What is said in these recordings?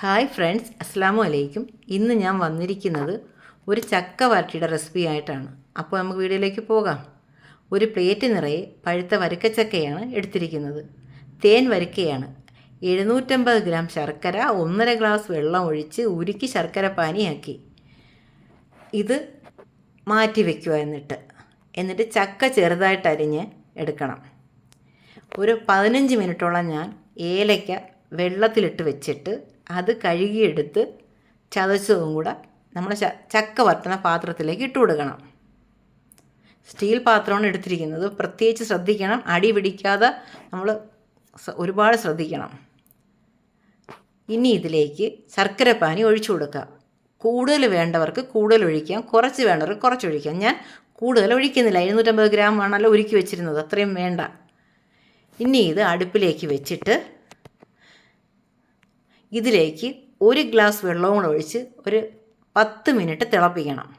Hi friends അസ്സാമു അലൈക്കും ഇന്ന് ഞാൻ വന്നിരിക്കുന്നത് ഒരു ചക്ക വരട്ടിയുടെ റെസിപ്പി ആയിട്ടാണ്. അപ്പോൾ നമുക്ക് വീഡിയോയിലേക്ക് പോകാം. ഒരു പ്ലേറ്റ് നിറയെ പഴുത്ത വരക്കച്ചക്കയാണ് എടുത്തിരിക്കുന്നത്. തേൻ വരക്കയാണ്. എഴുന്നൂറ്റമ്പത് ഗ്രാം ശർക്കര ഒന്നര ഗ്ലാസ് വെള്ളം ഒഴിച്ച് ഉരുക്കി ശർക്കര പാനിയാക്കി. ഇത് മാറ്റി വയ്ക്കുക എന്നിട്ട്. എന്നിട്ട് ചക്ക ചെറുതായിട്ട് അരിഞ്ഞ് എടുക്കണം. ഒരു പതിനഞ്ച് മിനിറ്റോളം ഞാൻ ഏലയ്ക്ക വെള്ളത്തിലിട്ട് വെച്ചിട്ട് അത് കഴുകിയെടുത്ത് ചതച്ചതും കൂടെ നമ്മൾ ചക്ക വറുത്തണ പാത്രത്തിലേക്ക് ഇട്ട് കൊടുക്കണം. സ്റ്റീൽ പാത്രമാണ് എടുത്തിരിക്കുന്നത്. പ്രത്യേകിച്ച് ശ്രദ്ധിക്കണം. അടി പിടിക്കാതെ നമ്മൾ ഒരുപാട് ശ്രദ്ധിക്കണം. ഇനി ഇതിലേക്ക് ശർക്കര പാനി ഒഴിച്ചു കൊടുക്കുക. കൂടുതൽ വേണ്ടവർക്ക് കൂടുതൽ ഒഴിക്കാം. കുറച്ച് വേണ്ടവർക്ക് കുറച്ച് ഒഴിക്കാം. ഞാൻ കൂടുതൽ ഒഴിക്കുന്നില്ല. എഴുന്നൂറ്റമ്പത് ഗ്രാം ആണല്ലോ ഒരുക്കി വെച്ചിരുന്നത്. അത്രയും വേണ്ട. ഇനി ഇത് അടുപ്പിലേക്ക് വെച്ചിട്ട് ഇതിലേക്ക് ഒരു ഗ്ലാസ് വെള്ളവും കൂടെ ഒഴിച്ച് ഒരു പത്ത് മിനിറ്റ് തിളപ്പിക്കണം.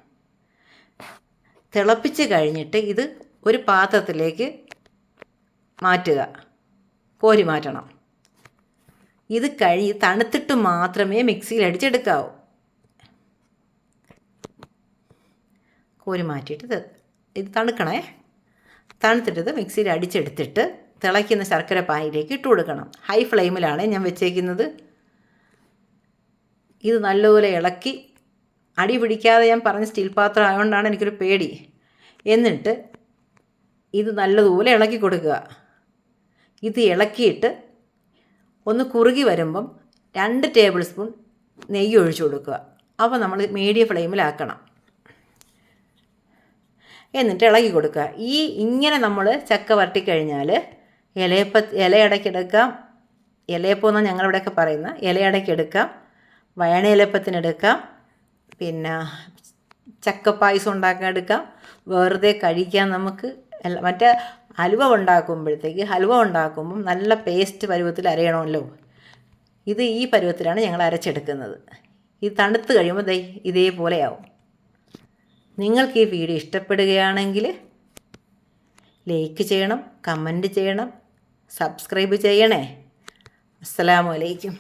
തിളപ്പിച്ച് കഴിഞ്ഞിട്ട് ഇത് ഒരു പാത്രത്തിലേക്ക് മാറ്റുക. കോരി മാറ്റണം. ഇത് കഴി തണുത്തിട്ട് മാത്രമേ മിക്സിയിൽ അടിച്ചെടുക്കാവൂ. കോരി മാറ്റിയിട്ട് ഇത് തണുക്കണേ. തണുത്തിട്ട് മിക്സിയിൽ അടിച്ചെടുത്തിട്ട് തിളയ്ക്കുന്ന ശർക്കര പായയിലേക്ക് ഇട്ട് കൊടുക്കണം. ഹൈ ഫ്ലെയിമിലാണ് ഞാൻ വെച്ചേക്കുന്നത്. ഇത് നല്ലപോലെ ഇളക്കി അടി പിടിക്കാതെ ഞാൻ പറഞ്ഞ സ്റ്റീൽ പാത്രം ആയതുകൊണ്ടാണ് എനിക്കൊരു പേടി. എന്നിട്ട് ഇത് നല്ലതുപോലെ ഇളക്കി കൊടുക്കുക. ഇത് ഇളക്കിയിട്ട് ഒന്ന് കുറുകി വരുമ്പം രണ്ട് ടേബിൾ സ്പൂൺ നെയ്യ് ഒഴിച്ചു കൊടുക്കുക. അപ്പോൾ നമ്മൾ മീഡിയം ഫ്ലെയിമിലാക്കണം. എന്നിട്ട് ഇളക്കി കൊടുക്കുക. ഈ ഇങ്ങനെ നമ്മൾ ചക്ക വരട്ടിക്കഴിഞ്ഞാൽ ഇലയപ്പ ഇലയടക്കെടുക്കാം ഇലയപ്പം എന്നാണ് ഞങ്ങളിവിടെയൊക്കെ പറയുന്നത്. ഇലയടക്കെടുക്കാം വയണയിലപ്പത്തിനെടുക്കാം പിന്നെ ചക്കപ്പായസം ഉണ്ടാക്കാൻ എടുക്കാം. വെറുതെ കഴിക്കാൻ നമുക്ക് മറ്റേ ഹലുവ ഉണ്ടാക്കുമ്പോഴത്തേക്ക് ഹലുവ ഉണ്ടാക്കുമ്പം നല്ല പേസ്റ്റ് പരുവത്തിൽ അരയണമല്ലോ. ഇത് ഈ പരുവത്തിലാണ് ഞങ്ങൾ അരച്ചെടുക്കുന്നത്. ഇത് തണുത്ത് കഴിയുമ്പോൾ ദേ ഇതേപോലെയാവും നിങ്ങൾക്ക് ഈ വീഡിയോ ഇഷ്ടപ്പെടുകയാണെങ്കിൽ ലൈക്ക് ചെയ്യണം കമന്റ് ചെയ്യണം സബ്സ്ക്രൈബ് ചെയ്യണേ. അസ്സലാമു അലൈക്കും.